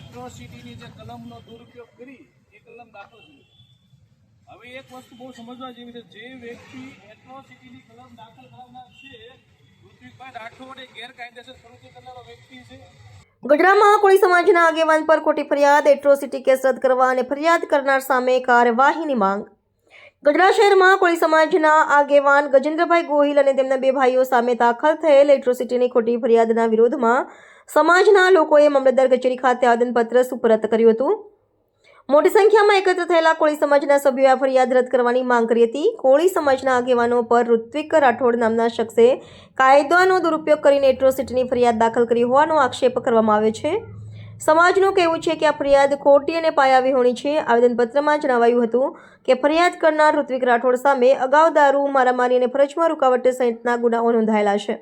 એટ્રોસિટીની જે કલમનો દુરુપયોગ કરી, એ કલમ દાખલ કરી હવે એક વસ્તુ બહુ સમજવા જેવી છે, જે વ્યક્તિ એટ્રોસિટીની કલમ દાખલ કરનાર છે ઋત્વિકભાઈ રાઠોડ એ ગેરકાયદેસર પ્રવૃત્તિ કરનારો વ્યક્તિ છે. ગઢડામાં કોળી સમાજના આગેવાન પર ખોટી ફરિયાદ, એટ્રોસિટી કેસ રદ કરવા અને ફરિયાદ કરનાર સામે કાર્યવાહીની માંગ. ગઢડા શહેરમાં કોળી સમાજના આગેવાન ગજેન્દ્રભાઈ ગોહિલ અને તેમના બે ભાઈઓ સામે દાખલ થયેલ એટ્રોસિટીની ખોટી ફરિયાદના વિરોધમાં સમાજના લોકોએ મામલતદાર કચેરી ખાતે આવેદનપત્ર સુપરત કર્યું હતું. મોટી સંખ્યામાં એકત્ર થયેલા કોળી સમાજના સભ્યોએ આ ફરિયાદ રદ કરવાની માંગ કરી હતી. કોળી સમાજના આગેવાનો પર ઋત્વિક રાઠોડ નામના શખ્સે કાયદાનો દુરુપયોગ કરીને એટ્રોસિટીની ફરિયાદ દાખલ કરી હોવાનો આક્ષેપ કરવામાં આવ્યો છે. સમાજનું કહેવું છે કે આ ફરિયાદ ખોટી અને પાયાવિહોણી છે. આવેદનપત્રમાં જણાવાયું હતું કે ફરિયાદ કરનાર ઋત્વિક રાઠોડ સામે અગાઉ દારૂ, મારામારી અને ફરજમાં રૂકાવટ સહિતના ગુનાઓ નોંધાયેલા છે.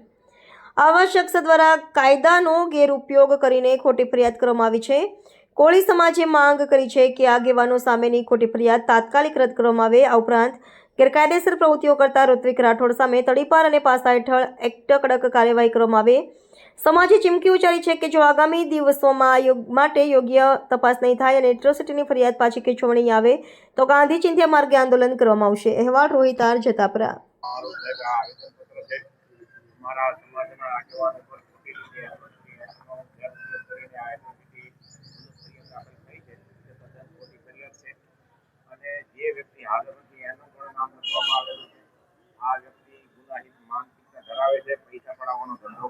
આવા શખ્સ દ્વારા કાયદાનો ગેરઉપયોગ કરીને ખોટી ફરિયાદ કરવામાં આવી છે. કોળી સમાજે માંગ કરી છે કે આગેવાનો સામેની ખોટી ફરિયાદ તાત્કાલિક રદ કરવામાં આવે. આ ઉપરાંત ગેરકાયદેસર પ્રવૃત્તિઓ કરતા ઋત્વિક રાઠોડ સામે તડીપાર અને પાસા હેઠળ એક્ટ કડક કાર્યવાહી કરવામાં આવે. સમાજે ચીમકી ઉચ્ચારી છે કે જો આગામી દિવસોમાં માટે યોગ્ય તપાસ નહીં થાય અને એટ્રોસિટીની ફરિયાદ પાછી ખેંચવણી આવે, તો ગાંધી ચિંધ્યા માર્ગે આંદોલન કરવામાં આવશે. અહેવાલ રોહિત આર, જતાપરા. અને ધરાવે છે, પૈસા પડાવવાનો ધંધો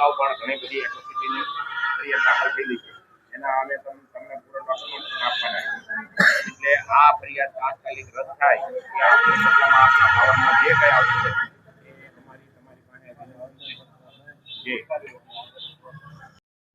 અગાઉ પણ ઘણી બધી એટ્રોસિટીની ફરિયાદ દાખલ થયેલી છે. એના અમે તમને પૂરો ડોક્યુમેન્ટ પણ આપવાના એટલે આ ફરિયાદ તાત્કાલિક રદ થાય એ આપણે સત્તામાં આપણા પાવરમાં જે કંઈ આવશે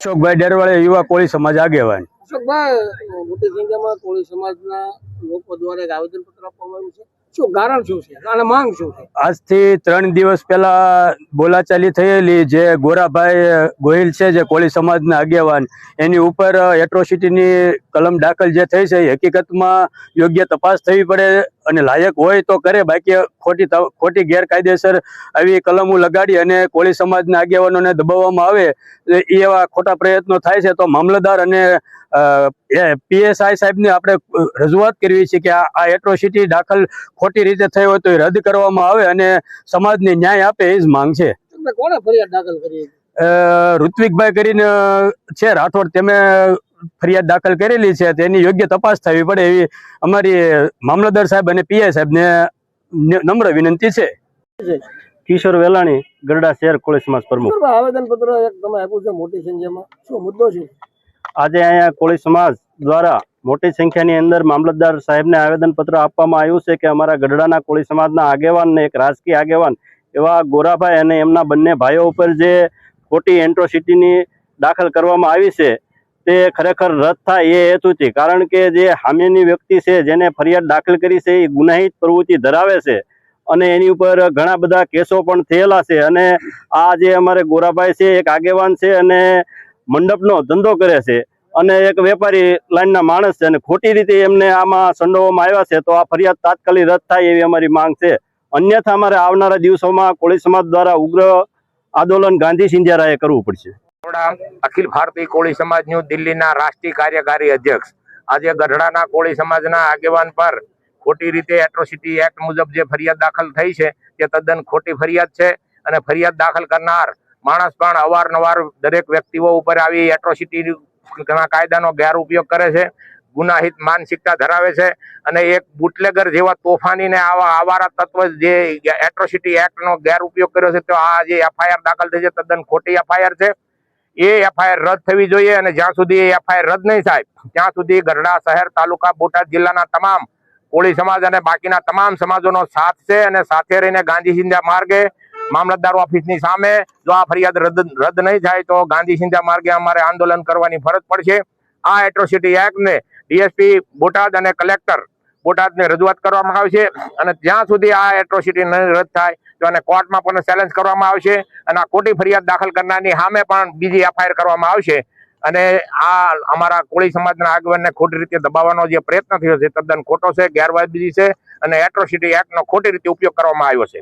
અશોકભાઈ ડરવાળે યુવા કોળી સમાજ આગેવાન. અશોકભાઈ મોટી સંખ્યામાં કોળી સમાજના લોકો દ્વારા એક આવેદનપત્ર આપવામાં આવ્યું છે. શું કારણ શું છે? અને માંગ શું છે? આજથી ત્રણ દિવસ પહેલા બોલાચાલી થયેલી જે ગોરાભાઈ ગોહિલ છે જે કોળી સમાજના આગેવાન, એની ઉપર એટ્રોસિટીની કલમ દાખલ જે થઈ છે એ હકીકતમાં યોગ્ય તપાસ થવી પડે અને લાયક હોય તો કરે. બાકી ખોટી ખોટી ગેરકાયદેસર આવી કલમો લગાડી અને કોળી સમાજના આગેવાનોને દબાવવામાં આવે એવા ખોટા પ્રયત્નો થાય છે તો મામલતદાર અને પીએસઆઈ સાહેબને આપણે રજૂઆત કરવી છે કે આ એટ્રોસિટી દાખલ ખોટી રીતે થઈ હોય તો એ રદ કરવામાં આવે અને સમાજને ન્યાય આપે એ જ માંગ છે. અશોકભાઈ ફરિયાદ દાખલ કરી? ઋત્વિકભાઈ કરીને છે રાઠોડ તેમે ફરિયાદ દાખલ કરેલી છે તેની યોગ્ય તપાસ થવી પડે એવી અમારી મામલતદાર સાહેબ અને પીઆઈ સાહેબને ને નમ્ર વિનંતી છે. કિશોર વેલાણી ગરડા શહેર કોળી સમાજ પ્રમુખ. આવેદનપત્ર એક તમે આપ્યું છે મોટી સંખ્યામાં? શું મુદ્દો છે? આજે અહીંયા કોળી સમાજ દ્વારા મોટી સંખ્યાની અંદર મામલતદાર સાહેબને આવેદનપત્ર આપવામાં આવ્યું છે કે અમારા ગઢડાના કોળી સમાજના આગેવાનને એક રાજકીય આગેવાન એવા ગોરાભાઈ અને એમના બંને ભાઈઓ ઉપર જે ખોટી એન્ટ્રોસિટીની દાખલ કરવામાં આવી છે, તે ખરેખર રદ થાય એ હેતુથી. કારણ કે જે હામીની વ્યક્તિ છે, જેને ફરિયાદ દાખલ કરી છે, એ ગુનાહિત પ્રવૃત્તિ ધરાવે છે અને એની ઉપર ઘણા બધા કેસો પણ થયેલા છે. અને આ જે અમારે ગોરાભાઈ છે, એક આગેવાન છે અને મંડપનો ધંધો કરે છે અને એક વેપારી લાઈનના માણસ છે અને ખોટી રીતે એમને આમાં સંડોવામાં આવ્યા છે, તો આ ફરિયાદ તાત્કાલિક રદ થાય એવી અમારી માંગ છે. અન્યથા અમારે આવનારા દિવસોમાં કોળી સમાજ દ્વારા ઉગ્ર આંદોલન ગાંધી સિંધિયારાએ કરવું પડશે. અખિલ ભારતીય કોળી સમાજનું દિલ્હીના રાષ્ટ્રીય કાર્યકારી અધ્યક્ષ. આજે ગઢડાના કોળી સમાજના આગેવાન પર ખોટી રીતે એટ્રોસિટી એક્ટ મુજબ જે ફરિયાદ દાખલ થઈ છે, તે તદ્દન ખોટી ફરિયાદ છે અને ફરિયાદ દાખલ કરનાર માણસ પણ અવારનવાર દરેક વ્યક્તિઓ ઉપર આવી એટ્રોસિટી કાયદાનો ગેરઉપયોગ કરે છે, ગુનાહિત માનસિકતા ધરાવે છે અને એક બુટલેગર જેવા તોફાનીને આવા આવારા તત્વ જે એટ્રોસિટી એક્ટનો ગેરઉપયોગ કર્યો છે, તો આ જે એફઆઈઆર દાખલ થઈ છે, તદ્દન ખોટી એફઆઈઆર છે. એ એફઆઈઆર રદ થવી જોઈએ અને જ્યાં સુધી એ એફઆઈઆર રદ નહીં થાય, ત્યાં સુધી ગઢડા શહેર, તાલુકા, બોટાદ જિલ્લાના તમામ કોળી સમાજ અને બાકીના તમામ સમાજોનો સાથ છે અને સાથે રહીને ગાંધી સિંધ્યા માર્ગે મામલતદાર ઓફિસની સામે જો આ ફરિયાદ રદ રદ નહીં થાય તો ગાંધી સિંધા માર્ગે અમારે આંદોલન કરવાની ફરજ પડશે. આ એટ્રોસિટી એક્ટને ડીએસપી બોટાદ અને કલેક્ટર બોટાદને રજૂઆત કરવામાં આવશે અને જ્યાં સુધી આ એટ્રોસિટી નહીં રદ થાય તો અને કોર્ટમાં પણ ચેલેન્જ કરવામાં આવશે અને આ ખોટી ફરિયાદ દાખલ કરનારની સામે પણ બીજી એફઆઈઆર કરવામાં આવશે. અને આ અમારા કોળી સમાજના આગેવાનને ખોટી રીતે દબાવવાનો જે પ્રયત્ન થયો છે, તદ્દન ખોટો છે, ગેરવાજબી છે અને એટ્રોસિટી એક્ટનો ખોટી રીતે ઉપયોગ કરવામાં આવ્યો છે.